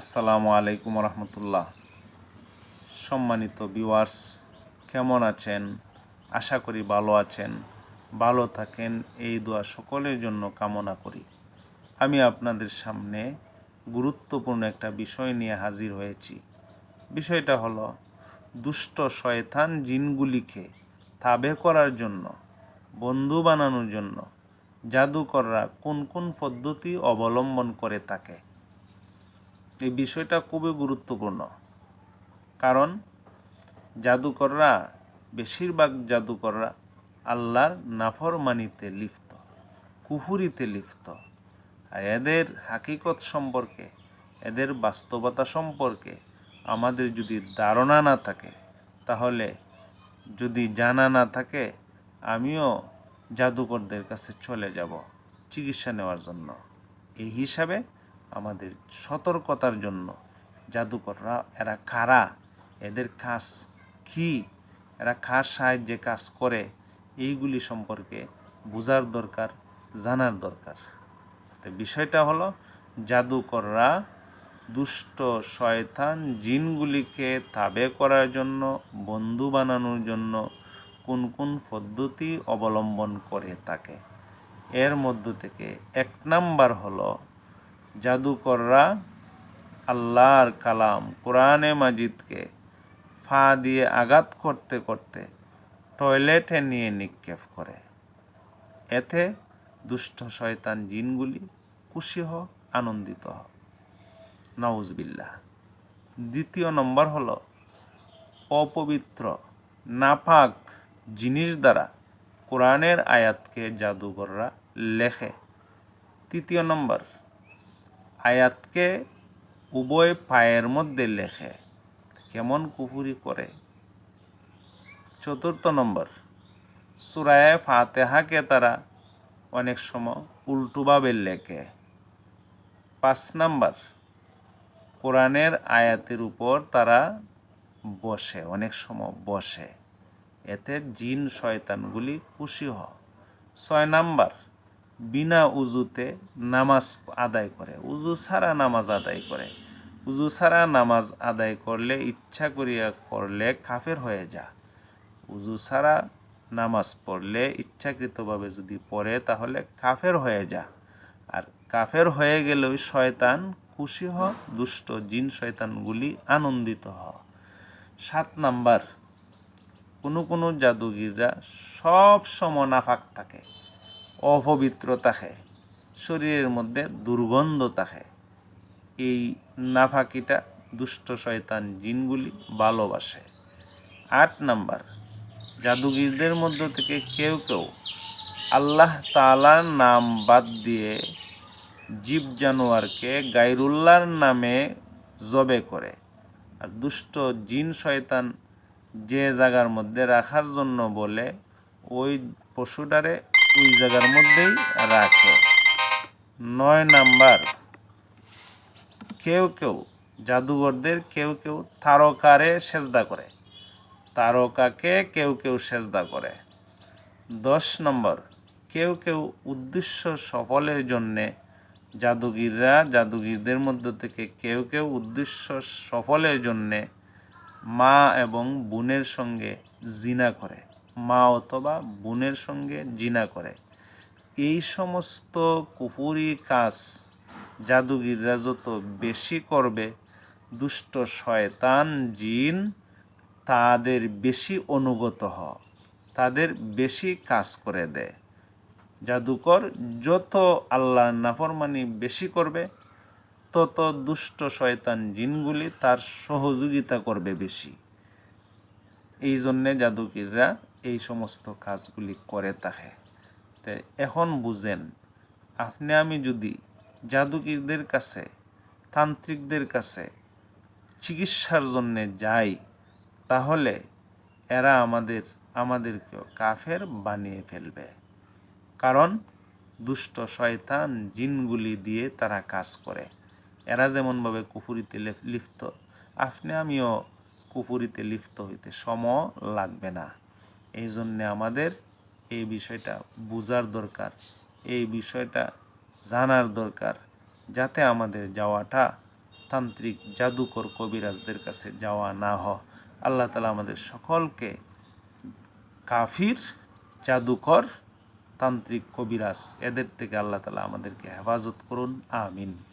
আসসালামু আলাইকুম রহমতুল্লাহ। সম্মানিত ভিউয়ার্স কেমন আছেন? আশা করি ভালো আছেন। ভালো থাকেন। এই দোয়া সকলের জন্য কামনা করি। আমি আপনাদের সামনে গুরুত্বপূর্ণ একটা বিষয় নিয়ে হাজির হয়েছি। বিষয়টা হলো, দুষ্ট শয়তান জিনগুলিকে তাবে করার জন্য, বন্ধু বানানোর জন্য জাদুকররা কোন কোন পদ্ধতি অবলম্বন করে থাকে? এই বিষয়টা খুবই গুরুত্বপূর্ণ। কারণ জাদুকররা, বেশিরভাগ জাদুকররা আল্লাহর নাফরমানিতে লিপ্ত, কুফুরিতে লিপ্ত। আর এদের হাকিকত সম্পর্কে, এদের বাস্তবতা সম্পর্কে আমাদের যদি ধারণা না থাকে, তাহলে যদি জানা না থাকে, আমিও জাদুকরদের কাছে চলে যাব চিকিৎসা নেওয়ার জন্য। এই হিসাবে আমাদের সতর্কতার জন্য। জাদুকররা, এরা কারা? এদের কাজ কি? এরা কার সাহায্যে কাজ করে? এইগুলি সম্পর্কে বোঝার দরকার, জানার দরকার। তো বিষয়টা হলো, জাদুকররা দুষ্ট শয়তান জিনগুলিকে তাবে করার জন্য, বন্ধু বানানোর জন্য কোন কোন পদ্ধতি অবলম্বন করে থাকে। এর মধ্য থেকে এক নাম্বার হলো জাদুকররা আল্লাহর কালাম কোরআনে মাজিদকে ফা দিয়ে আঘাত করতে করতে টয়লেটে নিয়ে নিক্ষেপ করে। এতে দুষ্ট শয়তান জিনগুলি খুশি হ, আনন্দিত হ। নাউজবিল্লা দ্বিতীয় নম্বর হল অপবিত্র, নাপাক জিনিস দ্বারা কোরআনের আয়াতকে জাদুকররা লেখে। তৃতীয় নম্বর আয়াতকে উভয় পায়ের মধ্যে লেখে। কেমন কুফুরি করে। চতুর্থ নম্বর, সুরায় ফাতেহাকে তারা অনেক সময় উল্টোভাবে লেখে। পাঁচ নাম্বার, কোরআনের আয়াতের উপর তারা বসে, অনেক সময় বসে। এতে জিন, শয়তানগুলি খুশি হ ছয় নাম্বার বিনা উজুতে নামাজ আদায় করে। উজু ছাড়া নামাজ আদায় করে। উজু ছাড়া নামাজ আদায় করলে, ইচ্ছা করিয়া করলে কাফের হয়ে যা। উজু ছাড়া নামাজ পড়লে, ইচ্ছাকৃতভাবে যদি পড়ে, তাহলে কাফের হয়ে যা। আর কাফের হয়ে গেলেও শয়তান খুশি হ, দুষ্ট জিন শয়তানগুলি আনন্দিত হ। সাত নাম্বার, কোনো কোনো জাদুগিররা সব সময় নাফাক থাকে। অপবিত্র থাকে শরীরের মধ্যে দুর্গন্ধ থাকে এই নাফাকিটা দুষ্ট শয়তান জিনগুলি ভালোবাসে। আট নাম্বার, জাদুগিরদের মধ্য থেকে কেউ কেউ আল্লাহ তালার নাম বাদ দিয়ে জীব জানোয়ারকে গাইরুল্লাহর নামে জবে করে। আর দুষ্ট জিন শয়তান যে জায়গার মধ্যে রাখার জন্য বলে, ওই পশুটারে ওই জায়গার মধ্যেই রাখে। নয় নাম্বার, কেউ কেউ জাদুঘরদের কেউ কেউ তারকারে সেজদা করে। তারকাকে কেউ কেউ সেজদা করে। দশ নম্বর, কেউ কেউ উদ্দেশ্য সফলের জন্যে জাদুগিররা জাদুগিরদের মধ্য থেকে কেউ কেউ উদ্দেশ্য সফলের জন্যে মা এবং বোনের সঙ্গে জিনা করে। মা অথবা বোনের সঙ্গে জিনা করে। এই সমস্ত কুপুরি কাজ জাদুগিররা যত বেশি করবে, দুষ্ট শয়তান, জিন, তাদের বেশি অনুগত হ, তাদের বেশি কাজ করে দেয় জাদুকর যত আল্লাহর নাফরমানি বেশি করবে, তত দুষ্ট শয়তান জিনগুলি তার সহযোগিতা করবে বেশি। এই জন্যে জাদুকিররা এই সমস্ত কাজগুলি করে থাকে। তো এখন বুঝেন, আপনি আমি যদি জাদুকিরদের কাছে, তান্ত্রিকদের কাছে চিকিৎসার জন্যে যাই, তাহলে এরা আমাদের, আমাদেরকেও কাফের বানিয়ে ফেলবে। কারণ দুষ্ট শয়তান জিনগুলি দিয়ে তারা কাজ করে। এরা যেমনভাবে কুফুরিতে লিপ্ত, আপনি আমিও কুফুরিতে লিপ্ত হইতে সম লাগবে না। এই জন্যে আমাদের এই বিষয়টা বোঝার দরকার, এই বিষয়টা জানার দরকার, যাতে আমাদের যাওয়াটা তান্ত্রিক জাদুকর কবিরাজদের কাছে যাওয়া না হ আল্লাহ তালা আমাদের সকলকে কাফির, জাদুকর, তান্ত্রিক কবিরাজ এদের থেকে আল্লাহ তালা আমাদেরকে হেফাজত করুন। আমিন।